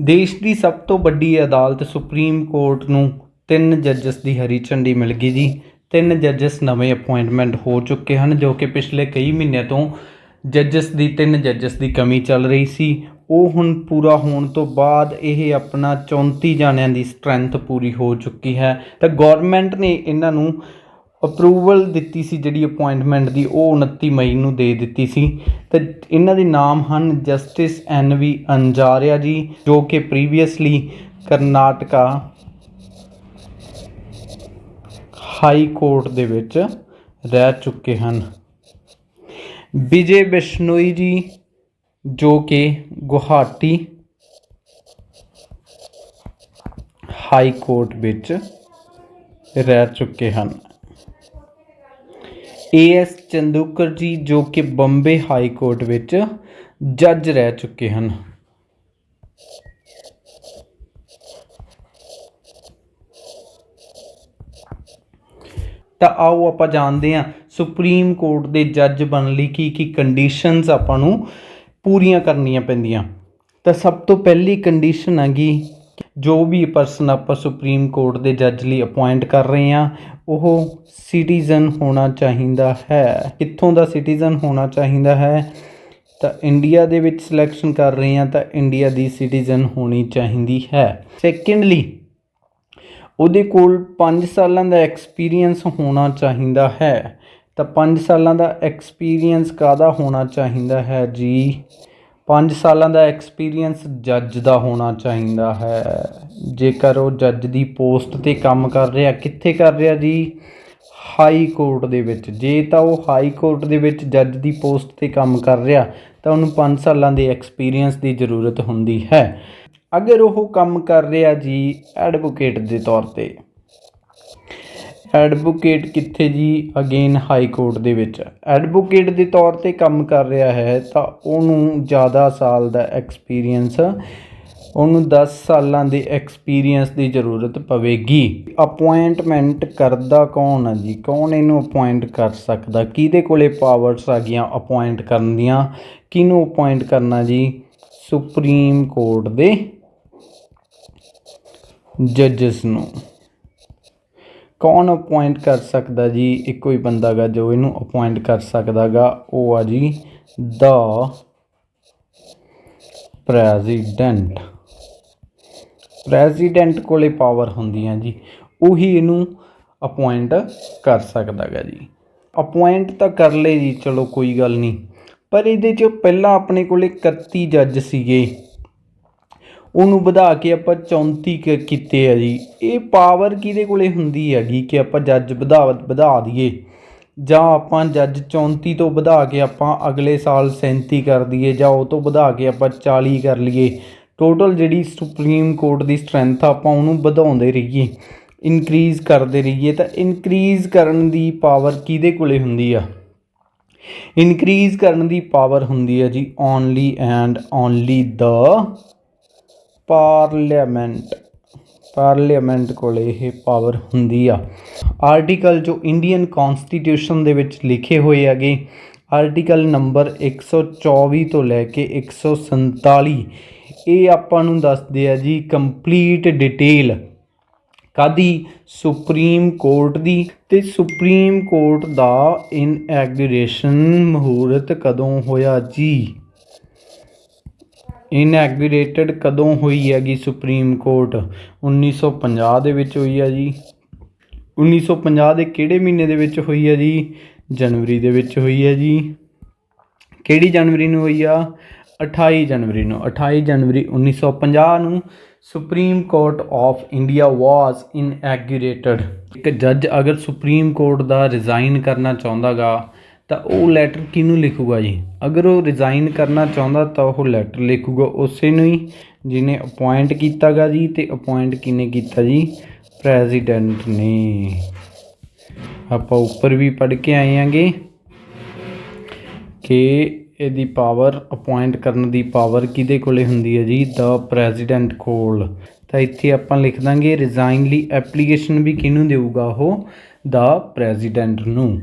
ਦੇਸ਼ ਦੀ ਸਭ ਤੋਂ ਵੱਡੀ ਅਦਾਲਤ ਸੁਪਰੀਮ ਕੋਰਟ ਨੂੰ ਤਿੰਨ ਜੱਜਸ ਦੀ ਹਰੀ ਝੰਡੀ ਮਿਲ ਗਈ ਜੀ। ਤਿੰਨ ਜੱਜਸ ਨਵੇਂ ਅਪਾਇੰਟਮੈਂਟ ਹੋ ਚੁੱਕੇ ਹਨ, ਜੋ ਕਿ ਪਿਛਲੇ ਕਈ ਮਹੀਨਿਆਂ ਤੋਂ ਜੱਜਸ ਦੀ ਤਿੰਨ ਜੱਜਸ ਦੀ ਕਮੀ ਚੱਲ ਰਹੀ ਸੀ। ਉਹ ਹੁਣ ਪੂਰਾ ਹੋਣ ਤੋਂ ਬਾਅਦ ਇਹ ਆਪਣਾ 34 ਜਾਣਿਆਂ ਦੀ ਸਟਰੈਂਥ ਪੂਰੀ ਹੋ ਚੁੱਕੀ ਹੈ। ਤਾਂ ਗਵਰਨਮੈਂਟ ਨੇ ਇਹਨਾਂ ਨੂੰ ਅਪਰੂਵਲ ਦਿੱਤੀ ਸੀ ਜਿਹੜੀ ਅਪਾਇੰਟਮੈਂਟ ਦੀ, ਉਹ 29 ਮਈ ਨੂੰ ਦੇ ਦਿੱਤੀ ਸੀ। ਤੇ ਇਹਨਾਂ ਦੇ ਨਾਮ ਹਨ ਜਸਟਿਸ ਐਨ ਵੀ ਅੰਜਾਰਿਆ ਜੀ, ਜੋ ਕਿ ਪ੍ਰੀਵੀਅਸਲੀ ਕਰਨਾਟਕਾ ਹਾਈ ਕੋਰਟ ਦੇ ਵਿੱਚ ਰਹਿ ਚੁੱਕੇ ਹਨ। ਵਿਜੇ ਬਿਸ਼ਨੋਈ ਜੀ, ਜੋ ਕਿ ਗੁਹਾਟੀ ਹਾਈ ਕੋਰਟ ਵਿੱਚ ਰਹਿ ਚੁੱਕੇ ਹਨ। ਏ ਏਐਸ ਚੰਦੂਕਰ ਜੀ ਜੋ ਕਿ ਬੰਬੇ ਹਾਈ ਕੋਰਟ ਵਿੱਚ ਜੱਜ ਰਹਿ ਚੁੱਕੇ ਹਨ। ਤਾਂ ਆਓ ਆਪਾਂ ਜਾਣਦੇ ਹਾਂ ਸੁਪਰੀਮ ਕੋਰਟ ਦੇ ਜੱਜ ਬਣਨ ਲਈ ਕੀ ਕੀ ਕੰਡੀਸ਼ਨਸ ਆਪਾਂ ਨੂੰ ਪੂਰੀਆਂ ਕਰਨੀਆਂ ਪੈਂਦੀਆਂ। ਤਾਂ ਸਭ ਤੋਂ ਪਹਿਲੀ ਕੰਡੀਸ਼ਨ ਹੈਗੀ ਜੋ ਵੀ ਪਰਸਨ ਆਪਾਂ ਸੁਪਰੀਮ ਕੋਰਟ ਦੇ ਜੱਜ ਲਈ ਅਪੁਆਇੰਟ ਕਰ ਰਹੇ ਹਾਂ, ਉਹ ਸਿਟੀਜ਼ਨ ਹੋਣਾ ਚਾਹੀਦਾ ਹੈ। ਕਿੱਥੋਂ ਦਾ ਸਿਟੀਜ਼ਨ ਹੋਣਾ ਚਾਹੀਦਾ ਹੈ? ਤਾਂ ਇੰਡੀਆ ਦੇ ਵਿੱਚ ਸਿਲੈਕਸ਼ਨ ਕਰ ਰਹੇ ਹਾਂ ਤਾਂ ਇੰਡੀਆ ਦੀ ਸਿਟੀਜ਼ਨ ਹੋਣੀ ਚਾਹੀਦੀ ਹੈ। ਸੈਕੰਡਲੀ ਉਹਦੇ ਕੋਲ 5 ਸਾਲਾਂ ਦਾ ਐਕਸਪੀਰੀਅੰਸ ਹੋਣਾ ਚਾਹੀਦਾ ਹੈ। ਤਾਂ 5 ਸਾਲਾਂ ਦਾ ਐਕਸਪੀਰੀਅੰਸ ਕਾਦਾ ਹੋਣਾ ਚਾਹੀਦਾ ਹੈ ਜੀ? ਪੰਜ ਸਾਲਾਂ ਦਾ ਐਕਸਪੀਰੀਅੰਸ ਜੱਜ ਦਾ ਹੋਣਾ ਚਾਹੀਦਾ ਹੈ। ਜੇਕਰ ਉਹ ਜੱਜ ਦੀ ਪੋਸਟ ਤੇ ਕੰਮ ਕਰ ਰਿਹਾ, ਕਿੱਥੇ ਕਰ ਰਿਹਾ ਜੀ? ਹਾਈ ਕੋਰਟ ਦੇ ਵਿੱਚ। ਜੇ ਤਾਂ ਉਹ ਹਾਈ ਕੋਰਟ ਦੇ ਵਿੱਚ ਜੱਜ ਦੀ ਪੋਸਟ ਤੇ ਕੰਮ ਕਰ ਰਿਹਾ, ਤਾਂ ਉਹਨੂੰ 5 ਸਾਲਾਂ ਦੇ ਐਕਸਪੀਰੀਅੰਸ ਦੀ ਜ਼ਰੂਰਤ ਹੁੰਦੀ ਹੈ। ਅਗਰ ਉਹ ਕੰਮ ਕਰ ਰਿਹਾ ਜੀ ਐਡਵੋਕੇਟ ਦੇ ਤੌਰ ਤੇ। ਐਡਵੋਕੇਟ ਕਿੱਥੇ ਜੀ? ਅਗੇਨ ਹਾਈ ਕੋਰਟ ਦੇ ਵਿੱਚ। ਐਡਵੋਕੇਟ ਦੇ ਤੌਰ ਤੇ ਕੰਮ ਕਰ ਰਿਹਾ ਹੈ ਤਾਂ ਉਹਨੂੰ ਜ਼ਿਆਦਾ ਸਾਲ ਦਾ ਐਕਸਪੀਰੀਅੰਸ ਉਹਨੂੰ 10 ਸਾਲਾਂ ਦੇ ਐਕਸਪੀਰੀਅੰਸ ਦੀ ਜ਼ਰੂਰਤ ਪਵੇਗੀ। ਅਪਾਇੰਟਮੈਂਟ ਕਰਦਾ ਕੌਣ ਹੈ ਜੀ? ਕੌਣ ਇਹਨੂੰ ਅਪਾਇੰਟ ਕਰ ਸਕਦਾ? ਕਿਹਦੇ ਕੋਲੇ ਪਾਵਰਸ ਆ ਗਈਆਂ ਅਪਾਇੰਟ ਕਰਨ ਦੀਆਂ? ਕਿਹਨੂੰ ਅਪਾਇੰਟ ਕਰਨਾ ਜੀ? ਸੁਪਰੀਮ ਕੋਰਟ ਦੇ ਜੱਜਸ ਨੂੰ। ਕੌਣ ਅਪੁਆਇੰਟ ਕਰ ਸਕਦਾ ਜੀ? ਇੱਕੋ ਹੀ ਬੰਦਾ ਗਾ ਜੋ ਇਹਨੂੰ ਅਪੁਆਇੰਟ ਕਰ ਸਕਦਾ ਗਾ। ਉਹ ਆ ਜੀ ਦਾ ਪ੍ਰੈਜ਼ੀਡੈਂਟ। ਪ੍ਰੈਜ਼ੀਡੈਂਟ ਕੋਲੇ ਪਾਵਰ ਹੁੰਦੀਆਂ ਜੀ। ਉਹੀ ਇਹਨੂੰ ਅਪੁਆਇੰਟ ਕਰ ਸਕਦਾ ਗਾ ਜੀ। ਅਪੁਆਇੰਟ ਤਾਂ ਕਰ ਲਏ ਜੀ, ਚਲੋ ਕੋਈ ਗੱਲ ਨਹੀਂ। ਪਰ ਇਹਦੇ 'ਚ ਪਹਿਲਾਂ ਆਪਣੇ ਕੋਲੇ 31 ਜੱਜ ਸੀਗੇ। ਉਹਨੂੰ ਵਧਾ ਕੇ ਆਪਾਂ 34 ਕ- ਕੀਤੇ ਆ ਜੀ। ਇਹ ਪਾਵਰ ਕਿਹਦੇ ਕੋਲੇ ਹੁੰਦੀ ਹੈਗੀ ਕਿ ਆਪਾਂ ਜੱਜ ਵਧਾ ਵਧਾ ਦਈਏ? ਜਾਂ ਆਪਾਂ ਜੱਜ 34 ਤੋਂ ਵਧਾ ਕੇ ਆਪਾਂ ਅਗਲੇ ਸਾਲ 37 ਕਰ ਦਈਏ ਜਾਂ ਉਹ ਤੋਂ ਵਧਾ ਕੇ ਆਪਾਂ 40 ਕਰ ਲਈਏ? ਟੋਟਲ ਜਿਹੜੀ ਸੁਪਰੀਮ ਕੋਰਟ ਦੀ ਸਟਰੈਂਥ ਆ, ਆਪਾਂ ਉਹਨੂੰ ਵਧਾਉਂਦੇ ਰਹੀਏ। ਇਨਕਰੀਜ਼ ਕਰਦੇ ਰਹੀਏ ਤਾਂ ਇਨਕਰੀਜ਼ ਕਰਨ ਦੀ ਪਾਵਰ ਕਿਹਦੇ ਕੋਲੇ ਹੁੰਦੀ ਆ? ਇਨਕਰੀਜ਼ ਕਰਨ ਦੀ ਪਾਵਰ ਹੁੰਦੀ ਹੈ ਜੀ only and only the parliament parliament ਕੋਲ ਇਹ ਪਾਵਰ ਹੁੰਦੀ ਆ। ਆਰਟੀਕਲ ਜੋ ਇੰਡੀਅਨ ਕਨਸਟੀਟਿਊਸ਼ਨ ਦੇ ਵਿੱਚ ਲਿਖੇ ਹੋਏ ਹੈਗੇ ਆਰਟੀਕਲ ਨੰਬਰ 124 ਤੋਂ ਲੈ ਕੇ 147 ਇਹ ਆਪਾਂ ਨੂੰ ਦੱਸਦੇ ਆ ਜੀ ਕੰਪਲੀਟ ਡਿਟੇਲ ਕਾਦੀ ਸੁਪਰੀਮ ਕੋਰਟ ਦੀ। ਤੇ ਸੁਪਰੀਮ ਕੋਰਟ ਦਾ ਇਨਐਗਰੇਸ਼ਨ ਮਹੂਰਤ ਕਦੋਂ ਹੋਇਆ ਜੀ? ਇਨਐਗਰੇਟਡ ਕਦੋਂ ਹੋਈ ਹੈਗੀ ਸੁਪਰੀਮ ਕੋਰਟ? 1950 ਦੇ ਵਿੱਚ ਹੋਈ ਹੈ ਜੀ। 1950 ਦੇ ਕਿਹੜੇ ਮਹੀਨੇ ਦੇ ਵਿੱਚ ਹੋਈ ਹੈ ਜੀ? ਜਨਵਰੀ ਦੇ ਵਿੱਚ ਹੋਈ ਹੈ ਜੀ। ਕਿਹੜੀ ਜਨਵਰੀ ਨੂੰ ਹੋਈ ਆ? 28 ਜਨਵਰੀ ਨੂੰ। 28 ਜਨਵਰੀ 1950 ਨੂੰ Supreme Court of India was inaugurated ਇੱਕ ਜੱਜ ਅਗਰ ਸੁਪਰੀਮ ਕੋਰਟ ਦਾ ਰਿਜ਼ਾਈਨ ਕਰਨਾ ਚਾਹੁੰਦਾਗਾ ਤਾਂ ਉਹ ਲੈਟਰ ਕਿਹਨੂੰ ਲਿਖੂਗਾ ਜੀ? ਅਗਰ ਉਹ ਰਿਜ਼ਾਈਨ ਕਰਨਾ ਚਾਹੁੰਦਾ ਤਾਂ ਉਹ ਲੈਟਰ ਲਿਖੂਗਾ ਉਸੇ ਨੂੰ ਹੀ, ਜਿਹਨੇ ਅਪੁਆਇੰਟ ਕੀਤਾ ਗਾ ਜੀ ਤੇ ਅਪੁਆਇੰਟ ਕਿਹਨੇ ਕੀਤਾ ਜੀ? ਪ੍ਰੈਜ਼ੀਡੈਂਟ ਨੇ। ਆਪਾਂ ਉੱਪਰ ਵੀ ਪੜ੍ਹ ਕੇ ਆਏ ਆਂਗੇ ਕਿ ਇਹਦੀ ਪਾਵਰ ਅਪੁਆਇੰਟ ਕਰਨ ਦੀ ਪਾਵਰ ਕਿਹਦੇ ਕੋਲੇ ਹੁੰਦੀ ਹੈ ਜੀ? ਦਾ ਪ੍ਰੈਜ਼ੀਡੈਂਟ ਕੋਲ। ਤਾਂ ਇੱਥੇ ਆਪਾਂ ਲਿਖ ਦਾਂਗੇ ਰਿਜ਼ਾਈਨ ਲਈ ਐਪਲੀਕੇਸ਼ਨ ਵੀ ਕਿਹਨੂੰ ਦੇਊਗਾ ਉਹ? ਦਾ ਪ੍ਰੈਜ਼ੀਡੈਂਟ ਨੂੰ।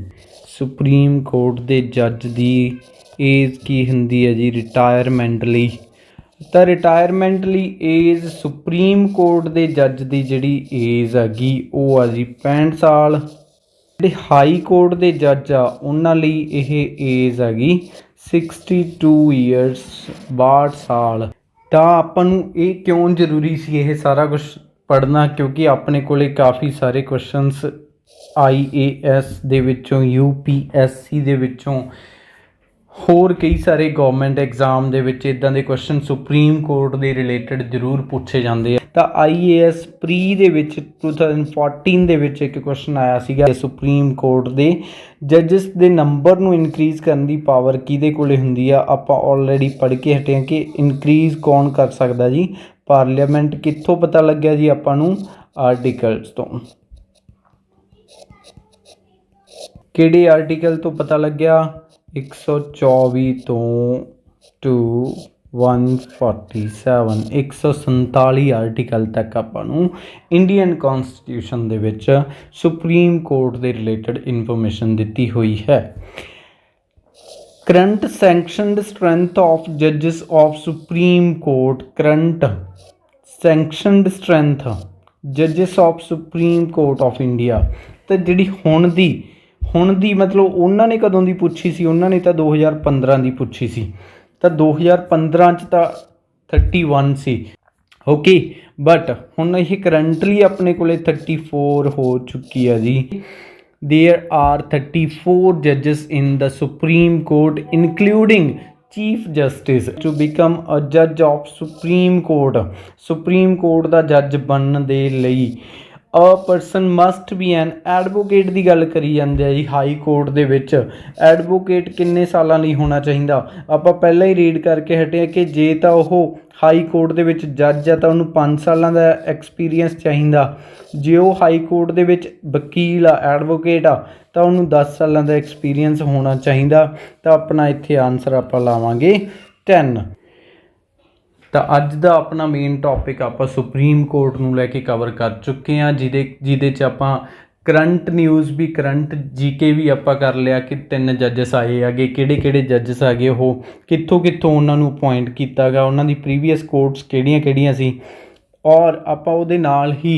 ਸੁਪਰੀਮ ਕੋਰਟ ਦੇ ਜੱਜ ਦੀ ਏਜ ਕੀ ਹੁੰਦੀ ਹੈ ਜੀ? ਰਿਟਾਇਰਮੈਂਟ ਲਈ। ਤਾਂ ਰਿਟਾਇਰਮੈਂਟ ਲਈ ਏਜ ਸੁਪਰੀਮ ਕੋਰਟ ਦੇ ਜੱਜ ਦੀ ਜਿਹੜੀ ਏਜ ਹੈਗੀ, ਉਹ ਆ ਜੀ 65 ਸਾਲ। ਜਿਹੜੇ ਹਾਈ ਕੋਰਟ ਦੇ ਜੱਜ ਆ, ਉਹਨਾਂ ਲਈ ਇਹ ਏਜ ਹੈਗੀ 62 ਇਅਰਸ 62 ਸਾਲ। ਤਾਂ ਆਪਾਂ ਨੂੰ ਇਹ ਕਿਉਂ ਜ਼ਰੂਰੀ ਸੀ ਇਹ ਸਾਰਾ ਕੁਝ ਪੜ੍ਹਨਾ? ਕਿਉਂਕਿ ਆਪਣੇ ਕੋਲੇ ਕਾਫੀ ਸਾਰੇ ਕੁਐਸਚਨਸ ਆਈ ਏ ਆਈਏਐਸ ਦੇ ਵਿੱਚੋਂ, ਯੂ ਪੀ ਐੱਸ ਸੀ ਦੇ ਵਿੱਚੋਂ, ਹੋਰ ਕਈ ਸਾਰੇ ਗਵਰਨਮੈਂਟ ਐਗਜ਼ਾਮ ਦੇ ਵਿੱਚ ਇਦਾਂ ਦੇ ਕੁਐਸਚਨ ਸੁਪਰੀਮ ਕੋਰਟ ਦੇ ਰਿਲੇਟਡ ਜ਼ਰੂਰ ਪੁੱਛੇ ਜਾਂਦੇ ਆ। ਤਾਂ ਆਈਏਐਸ ਪ੍ਰੀ ਦੇ ਵਿੱਚ 2014 ਦੇ ਵਿੱਚ ਇੱਕ ਕੁਐਸਚਨ ਆਇਆ ਸੀਗਾ ਸੁਪਰੀਮ ਕੋਰਟ ਦੇ। ਜੱਜਸ ਦੇ ਨੰਬਰ ਨੂੰ ਇਨਕਰੀਜ਼ ਕਰਨ ਦੀ ਪਾਵਰ ਕਿਹਦੇ ਕੋਲੇ ਹੁੰਦੀ ਆ? ਆਪਾਂ ਆਲਰੇਡੀ ਪੜ੍ਹ ਕੇ ਹਟੇ ਹਾਂ ਕਿ ਇਨਕਰੀਜ਼ ਕੌਣ ਕਰ ਸਕਦਾ ਜੀ? ਪਾਰਲੀਮੈਂਟ ਕਿੱਥੋਂ ਪਤਾ ਲੱਗਿਆ ਜੀ ਆਪਾਂ ਨੂੰ? ਆਰਟੀਕਲਸ ਤੋਂ। ਕਿਹੜੇ ਆਰਟੀਕਲ ਤੋਂ ਪਤਾ ਲੱਗਿਆ? 124 ਤੋਂ ਟੂ 147 147 ਆਰਟੀਕਲ ਤੱਕ ਆਪਾਂ ਨੂੰ ਇੰਡੀਅਨ ਕਨਸਟੀਟਿਊਸ਼ਨ ਦੇ ਵਿੱਚ ਸੁਪਰੀਮ ਕੋਰਟ ਦੇ ਰਿਲੇਟਡ ਇਨਫੋਰਮੇਸ਼ਨ ਦਿੱਤੀ ਹੋਈ ਹੈ। Current ਸੈਂਕਸ਼ਨਡ strength of ਜੱਜਸ of supreme court current ਸੈਂਕਸ਼ਨਡ strength ਜੱਜਸ of supreme court of India ਤੇ ਜਿਹੜੀ ਹੁਣ ਦੀ ਹੁਣ ਦੀ ਮਤਲਬ ਉਹਨਾਂ ਨੇ ਕਦੋਂ ਦੀ ਪੁੱਛੀ ਸੀ ਉਹਨਾਂ ਨੇ ਤਾਂ 2015 ਦੀ ਪੁੱਛੀ ਸੀ ਤਾਂ 2015 ਚ ਤਾਂ 31 ਸੀ ਓਕੇ ਬਟ ਹੁਣ ਇਹ ਕਰੰਟਲੀ ਆਪਣੇ ਕੋਲੇ 34 ਹੋ ਚੁੱਕੀ ਹੈ ਜੀ there are 34 judges in the supreme court including chief justice to become a judge of supreme court supreme court ਦਾ ਜੱਜ ਬਣਨ ਦੇ ਲਈ a person must be an advocate ਦੀ ਗੱਲ ਕਰੀ ਜਾਂਦੇ ਆ ਜੀ ਹਾਈ ਕੋਰਟ ਦੇ ਵਿੱਚ। ਐਡਵੋਕੇਟ ਕਿੰਨੇ ਸਾਲਾਂ ਲਈ ਹੋਣਾ ਚਾਹੀਦਾ? ਆਪਾਂ ਪਹਿਲਾਂ ਹੀ ਰੀਡ ਕਰਕੇ ਹਟੇ ਆ ਕਿ ਜੇ ਤਾਂ ਉਹ ਹਾਈ ਕੋਰਟ ਦੇ ਵਿੱਚ ਜੱਜ ਆ ਤਾਂ ਉਹਨੂੰ 5 ਸਾਲਾਂ ਦਾ ਐਕਸਪੀਰੀਅੰਸ ਚਾਹੀਦਾ। ਜੇ ਉਹ ਹਾਈ ਕੋਰਟ ਦੇ ਵਿੱਚ ਵਕੀਲ ਆ ਐਡਵੋਕੇਟ ਆ, ਤਾਂ ਉਹਨੂੰ 10 ਸਾਲਾਂ ਦਾ ਐਕਸਪੀਰੀਅੰਸ ਹੋਣਾ ਚਾਹੀਦਾ। ਤਾਂ ਆਪਣਾ ਇੱਥੇ ਆਨਸਰ ਆਪਾਂ ਲਾਵਾਂਗੇ। 10 ਤਾਂ ਅੱਜ ਦਾ ਆਪਣਾ ਮੇਨ ਟੌਪਿਕ ਆਪਾਂ ਸੁਪਰੀਮ ਕੋਰਟ ਨੂੰ ਲੈ ਕੇ ਕਵਰ ਕਰ ਚੁੱਕੇ ਹਾਂ, ਜਿਹਦੇ ਜਿਹਦੇ ਚ ਆਪਾਂ ਕਰੰਟ ਨਿਊਜ਼ ਵੀ, ਕਰੰਟ ਜੀਕੇ ਵੀ ਆਪਾਂ ਕਰ ਲਿਆ ਕਿ ਤਿੰਨ ਜੱਜਸ ਆਏ ਹੈਗੇ, ਕਿਹੜੇ ਕਿਹੜੇ ਜੱਜਸ ਹੈਗੇ ਉਹ, ਕਿੱਥੋਂ ਕਿੱਥੋਂ ਉਹਨਾਂ ਨੂੰ ਅਪਾਇੰਟ ਕੀਤਾਗਾ ਉਹਨਾਂ ਦੀ ਪ੍ਰੀਵੀਅਸ ਕੋਰਟਸ ਕਿਹੜੀਆਂ ਕਿਹੜੀਆਂ ਸੀ, ਔਰ ਆਪਾਂ ਉਹਦੇ ਨਾਲ ਹੀ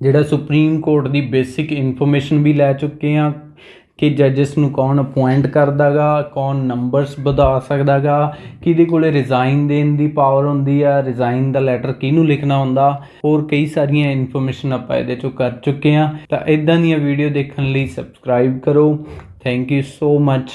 ਜਿਹੜਾ ਸੁਪਰੀਮ ਕੋਰਟ ਦੀ ਬੇਸਿਕ ਇਨਫੋਰਮੇਸ਼ਨ ਵੀ ਲੈ ਚੁੱਕੇ ਹਾਂ ਕਿ ਜੱਜਸ ਨੂੰ ਕੌਣ ਅਪਾਇੰਟ ਕਰਦਾਗਾ, ਕੌਣ ਨੰਬਰਸ ਵਧਾ ਸਕਦਾਗਾ, ਕਿਹਦੇ ਕੋਲੇ ਰਿਜ਼ਾਈਨ ਦੇਣ ਦੀ ਪਾਵਰ ਹੁੰਦੀ ਆ ਰਿਜ਼ਾਈਨ ਦਾ ਲੈਟਰ ਕਿਹਨੂੰ ਲਿਖਣਾ ਹੁੰਦਾ, ਹੋਰ ਕਈ ਸਾਰੀਆਂ ਇਨਫੋਰਮੇਸ਼ਨ ਆਪਾਂ ਇਹਦੇ ਚੋਂ ਕਰ ਚੁੱਕੇ ਹਾਂ। ਤਾਂ ਇਦਾਂ ਦੀਆਂ ਵੀਡੀਓ ਦੇਖਣ ਲਈ ਸਬਸਕ੍ਰਾਈਬ ਕਰੋ। Thank you so much